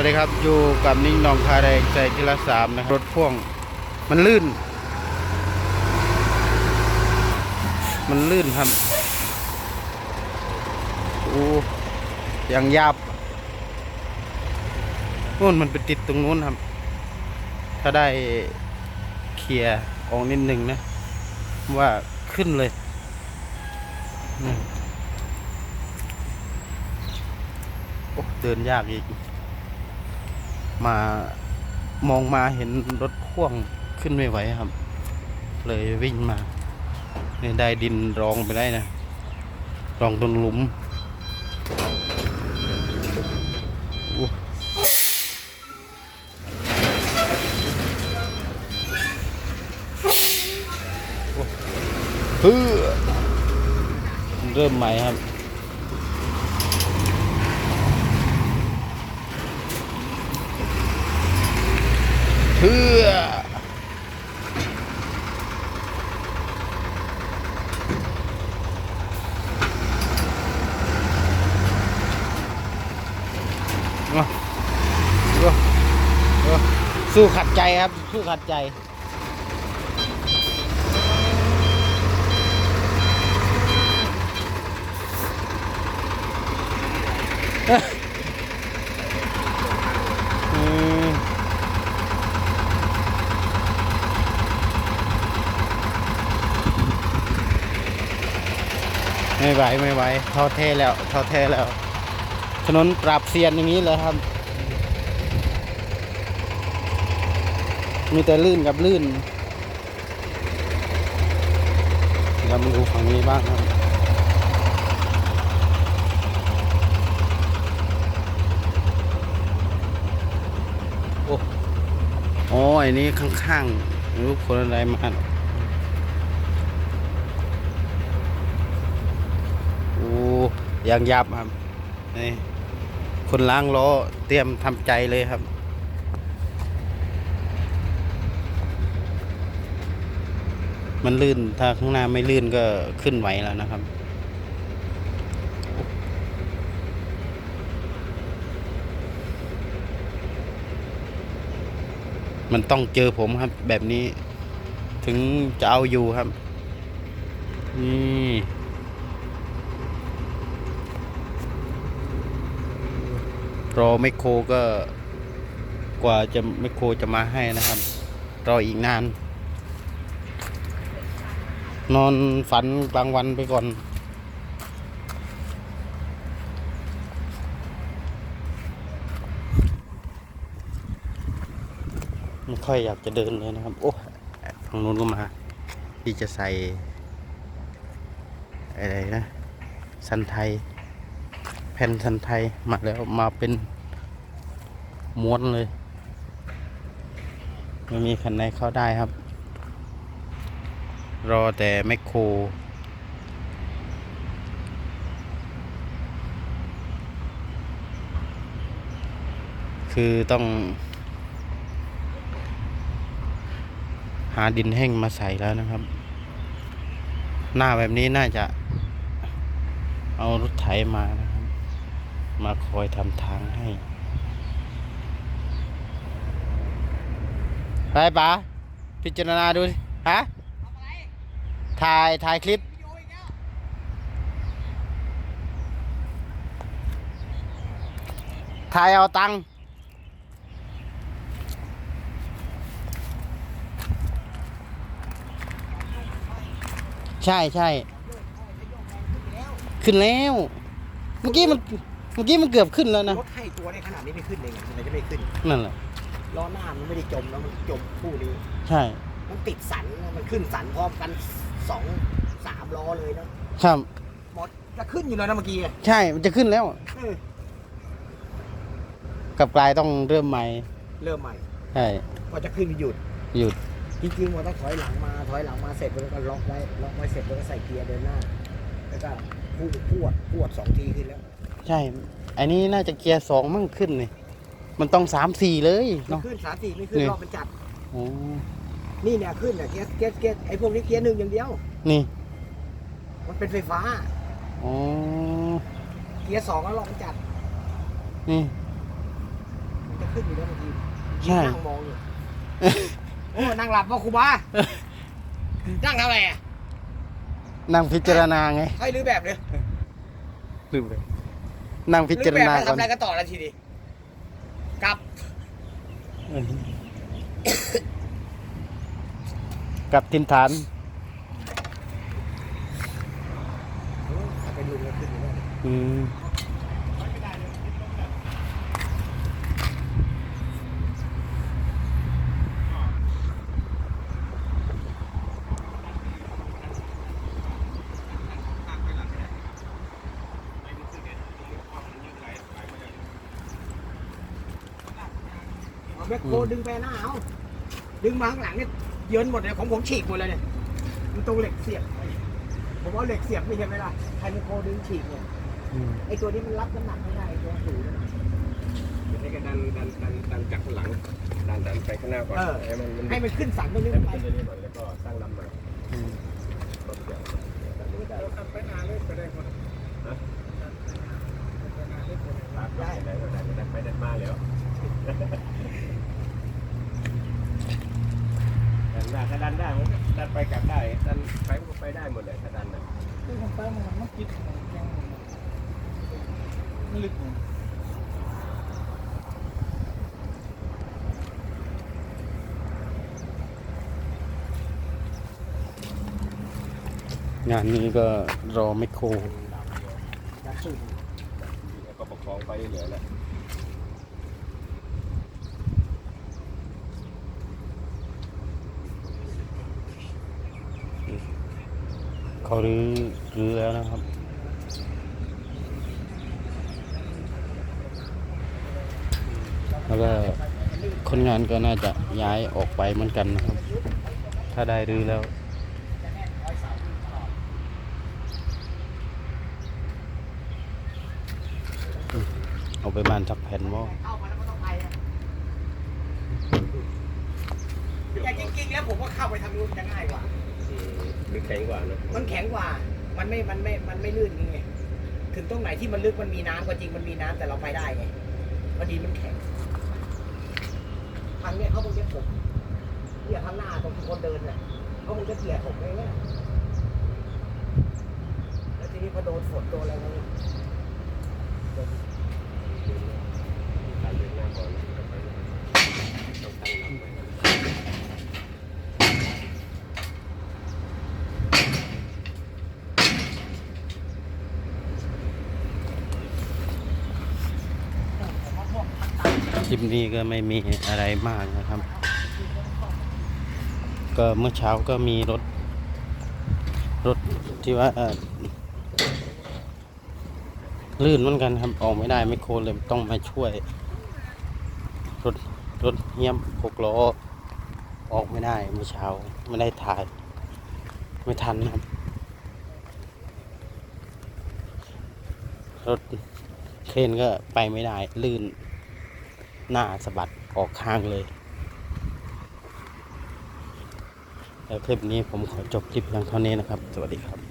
วัสดีครับอยู่กับนิ่งนองคาแรงใจทีละสามนะครับรถพ่วงมันลื่น มันลื่นครับโอ้ยังยับนู่นมันไปติดตรงนู้นครับ ถ้าได้เคลียร์ออกนิดหนึ่งนะ ว่าขึ้นเลยโอ้เดินยากอีก มามองมาเห็นรถพ่วงขึ้นไม่ไหวครับ เลยวิ่งมาเนี่ยได้ดินรองไปได้นะ รองตรงหลุมอู้โอ้เฮ้อเริ่มใหม่ครับ เพื่อเอาเอาเอาสู้ขัดใจครับ สู้ขัดใจ อืม ไม่ไหวไม่ไหวท้อแท้แล้วท้อแท้แล้ว ถนนปราบเซียนอย่างนี้เลยครับ มีแต่ลื่นกับลื่นเรามาดูฝั่งนี้บ้างครับโอ้โอ้อันนี้ข้างๆไม่รู้คนอะไรมาหรอก โอ้ ยางยับครับนี่คนล้างล้อเตรียมทำใจเลยครับมันลื่น ถ้าข้างหน้าไม่ลื่นก็ขึ้นไหวแล้วนะครับ มันต้องเจอผมครับ แบบนี้ ถึงจะเอาอยู่ครับ นี่ รอไมโครก็กว่าจะไมโครจะมาให้นะครับ รออีกนาน นอนฝันกลางวันไปก่อนไม่ค่อยอยากจะเดินเลยนะครับ โอ้ทางนู้นก็มา ที่จะใส่ อะไรนะ สันไทย ผ่นสันไทยมาแล้วมาเป็นม้วนเลย ไม่มีคันไหนเข้าได้ครับ รอแต่แมคโครคือต้อง หาดินแห้งมาใส่แล้วนะครับ หน้าแบบนี้น่าจะเอารถไถมานะ มาคอยทำทางให้ ไปป๋าพิจารณาดูสิฮะถ่ายถ่ายคลิป ถ่ายเอาตังค์ใช่ใช่ ขึ้นแล้ว เมื่อกี้มัน เมื่อกี้มันเกือบขึ้นแล้วนะ รถให้ตัวได้ขนาดนี้ไม่ขึ้นเลยไงมันจะไม่ขึ้นนั่นแหละ ล้อหน้ามันไม่ได้จมแล้วมันจมคู่นี้ ใช่ มันติดสันนะมันขึ้นสันพร้อมกันสองสามล้อเลยนะครับ หมดจะขึ้นอยู่แล้วนะเมื่อกี้อะใช่ มันจะขึ้นแล้ว เออกลับกลายต้องเริ่มใหม่ เริ่มใหม่ใช่ พอจะขึ้นหยุด หยุด จริงๆมันต้องถอยหลังมาถอยหลังมาเสร็จแล้วก็ล็อกไว้ล็อกไว้เสร็จแล้วก็ใส่เกียร์เดินหน้า แล้วก็พูดพวดพวดสองทีขึ้นแล้ว ใช่ อันนี้น่าจะเกียร์สองมั่งขึ้นนี่มันต้องสามสี่เลยไม่เนาะ ขึ้นสามสี่ไม่ขึ้นนี่ รอบมันจัด โอ้นี่เนี่ยขึ้นเนี่ยเกียร์เกียร์เกียร์ไอ้พวกนี้เกียร์หนึ่งอย่างเดียว นี่มันเป็นไฟฟ้า อ๋อเกียร์สองแล้วรอบมันจัด นี่ขึ้นอยู่แล้วบางทีใช่ นั่งมองอยู่โอ้นั่งหลับว่าครูบานั่งทำอะไรอะนั่งพิจารณาไงให้รื้อแบบเลยลืมเลย นั่งพิจารณารื้อแบบก่อนทำอะไรกันต่อละทีนี้กลับกับทินฐานถ้าเป็นลุงก็ขึ้นอยู่แล้วอืม แบ็คโคดึงไปหน้าเอาดึงมาข้างหลังเนี่ยเยินหมดเลยของผมฉีกหมดเลยเนี่ยมันตรงเหล็กเสียบผมเอาเหล็กเสียบไม่ใช่ไหมล่ะไฮแบ็คโคดึงฉีกเนี่ยอืมไอตัวนี้มันรับน้ำหนักไม่ได้ไอ้ตัวสูงนั่นน่ะให้กันดันดันดันดันจากข้างหลังดันดันไปข้างหน้าก่อนเออให้มันมันให้มันขึ้นสันตรงนี้ให้มันมันไปขึ้นเรื่อยๆหน่อยแล้วก็ตั้งลำมาอืมรถเกี่ยวดันไม่ได้ทำไปนานเลยไปได้คนฮะได้ได้ได้ได้ไปได้มาแล้ว ดันได้ถ้าดันได้มันก็ดันไปกลับได้ดันไปก็ไปได้หมดเลยถ้าดันนะงานนี้ก็รอไมโคร ดันสูงแล้วก็ประคองไปเรื่อยๆแหละ เขารื้อรื้อแล้วนะครับ แล้วก็คนงานก็น่าจะย้ายออกไปเหมือนกันนะครับ ถ้าได้รื้อแล้วเอาไปบ้านทักแผ่นว่าเข้ามาแต่จริงๆแล้วผมว่าเข้าไปทางนู้นจะง่ายกว่า หรือแข็งกว่านะมันแข็งกว่า มันไม่ มันไม่ มันไม่ลื่นไง ถึงตรงไหนที่มันลึกมันมีน้ำก็จริงมันมีน้ำแต่เราไปได้ไงพอดีมันแข็งทางเนี้ยเขาคงจะถมเนี่ยข้างหน้าตรงที่คนเดินน่ะเขาคงจะเกลี่ยถมเลยเนี่ยแล้วทีนี้พอโดนฝนโดนอะไรแล้วเนี่ยการเดินหน้าก่อนแล้วไปต้องตั้งลำไว้ก่อน ค ลิปนี้ก็ไม่มีอะไรมากนะครับ ก็เมื่อเช้าก็มีรถ รถที่ว่าลื่นเหมือนกันครับ ออกไม่ได้ไม่โครเลยต้องมาช่วย รถรถเงียบหกล้อ ออกไม่ได้เมื่อเช้าไม่ได้ถ่าย ไม่ทันครับ รถเครนก็ไปไม่ได้ลื่น หน้าสะบัดออกข้างเลย แล้วคลิปนี้ผมขอจบคลิปเพียงเท่านี้นะครับ สวัสดีครับ